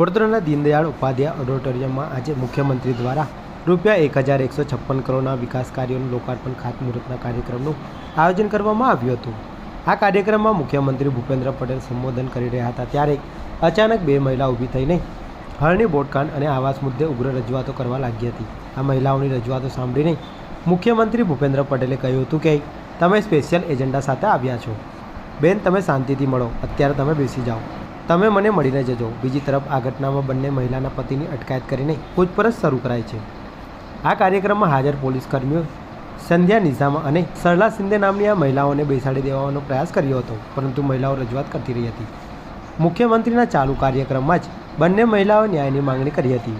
વડોદરાના દીનદયાળ ઉપાધ્યાય ઓડિટોરિયમમાં આજે મુખ્યમંત્રી દ્વારા રૂપિયા એક હજાર એકસો છપ્પન કરોડના વિકાસ કાર્યોનું લોકાર્પણ ખાતમુહૂર્તના કાર્યક્રમનું આયોજન કરવામાં આવ્યું હતું. આ કાર્યક્રમમાં મુખ્યમંત્રી ભૂપેન્દ્ર પટેલ સંબોધન કરી રહ્યા હતા ત્યારે અચાનક બે મહિલા ઊભી થઈને હળની બોટકાંડ અને આવાસ મુદ્દે ઉગ્ર રજૂઆતો કરવા લાગી હતી. આ મહિલાઓની રજૂઆતો સાંભળીને મુખ્યમંત્રી ભૂપેન્દ્ર પટેલે કહ્યું હતું કે, તમે સ્પેશિયલ એજન્ડા સાથે આવ્યા છો. બેન, તમે શાંતિથી મળો. અત્યારે તમે બેસી જાઓ. તમે મને મળીને જજો બીજી તરફ આ ઘટનામાં બંને મહિલાના પતિની અટકાયત કરીને પૂછપરછ શરૂ કરાઈ છે. આ કાર્યક્રમમાં હાજર પોલીસ કર્મીઓ સંધ્યા નિઝામા અને સરલા સિંધે નામની આ મહિલાઓને બેસાડી દેવાનો પ્રયાસ કર્યો હતો, પરંતુ મહિલાઓ રજૂઆત કરતી રહી હતી. મુખ્યમંત્રીના ચાલુ કાર્યક્રમમાં જ બંને મહિલાઓએ ન્યાયની માંગણી કરી હતી.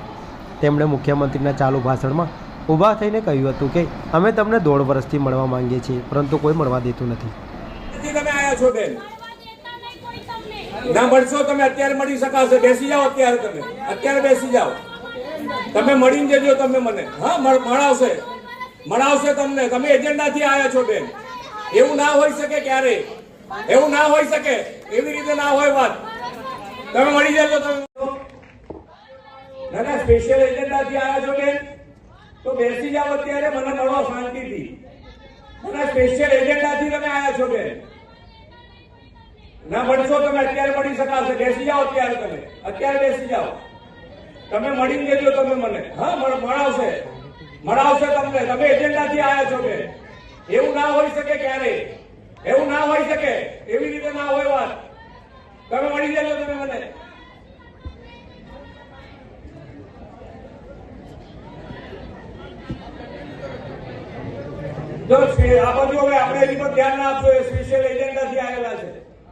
તેમણે મુખ્યમંત્રીના ચાલુ ભાષણમાં ઊભા થઈને કહ્યું હતું કે, અમે તમને દોઢ વર્ષથી મળવા માંગીએ છીએ, પરંતુ કોઈ મળવા દેતું નથી. ના મળશો તમે અત્યારે મળી શકાશે. બેસી જાઓ અત્યારે તમે. અત્યારે બેસી જાઓ. તમે મળીને જજો તમે મને. હા, મળ- મળાવશે. મળાવશે તમને. તમે એજન્ડાથી આવ્યા છો બેન. એવું ના હોઈ શકે ક્યારે? એવું ના હોઈ શકે. એવી રીતે ના હોય વાત. તમે મળી જજો તમે. ના ના સ્પેશિયલ એજન્ડાથી આવ્યા છો બેન. તો બેસી જાઓ અત્યારે. મને મળો શાંતિથી. ના સ્પેશિયલ એજન્ડાથી તમે આવ્યા છો બેન. ના મળશો તમે, અત્યારે મળી શકાશે. બેસી જાઓ અત્યારે તમે. અત્યારે બેસી જાઓ. તમે મળીને દેજો તમે મને. હા, મળ- મળાવશે. મળાવશે તમને. તમે એજન્ડાથી આવ્યા છો કે? એવું ના હોઈ શકે ક્યારે એવું ના હોઈ શકે. એવી રીતે ના હોય વાત. તમે મળી જજો તમે મને. જો આ બાજુ હવે આપણે એની પર ધ્યાન ના આપશો એ સ્પેશિયલ એજન્ડાથી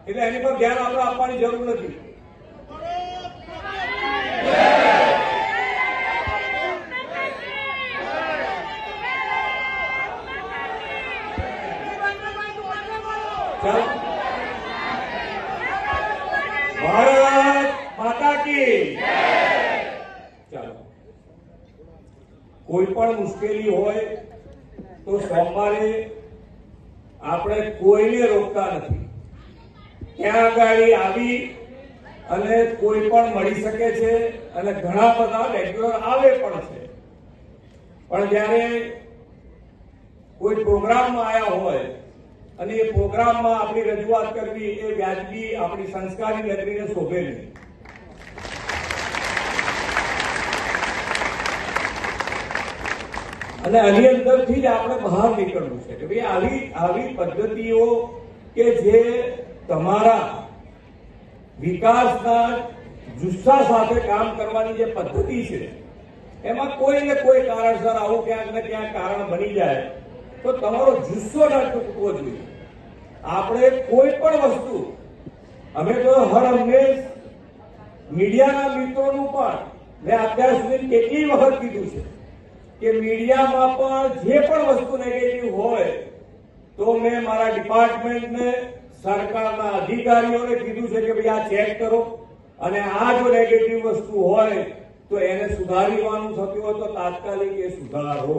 એટલે એની પર ધ્યાન આપણે આપવાની જરૂર નથી. ભારત માતા કી ચાલો. કોઈ પણ મુશ્કેલી હોય તો સોમવારે આપણે કોઈને રોકતા નથી. ત્યાં આગળ આવી અને કોઈ પણ મળી શકે છે અને ઘણા બધા રેગ્યુલર આવે પણ છે. પણ જ્યારે કોઈ પ્રોગ્રામમાં આવ્યા હોય અને એ પ્રોગ્રામમાં આપણી રજૂઆત કરવી એ વ્યાજબી આપણી સંસ્કારી નગરીને શોભે નહીં. અને આની અંદરથી જ આપણે બહાર નીકળવું છે કે ભાઈ આવી આવી પદ્ધતિઓ કે જે તમારા વિકાસના જુસ્સા સાથે કામ કરવાની જે પદ્ધતિ છે, એમાં કોઈ ને કોઈ કારણસર આવું ક્યાંક ને ક્યાંક કારણ બની જાય, તો તમારો જુસ્સો ના ચૂકવો જોઈએ. આપણે કોઈ પણ વસ્તુ, અમે તો હર હંમેશ મીડિયાના મિત્રોનું પણ મેં અત્યાર સુધી કેટલી વખત કીધું છે કે મીડિયામાં પણ જે પણ વસ્તુ નેગેટિવ હોય, તો મેં મારા ડિપાર્ટમેન્ટને સરકારના અધિકારીઓને કીધું છે કે ભાઈ આ ચેક કરો. અને આ જો નેગેટિવ વસ્તુ હોય, તો એને સુધારવાનું થતું હોય તો તાત્કાલિક એ સુધારો.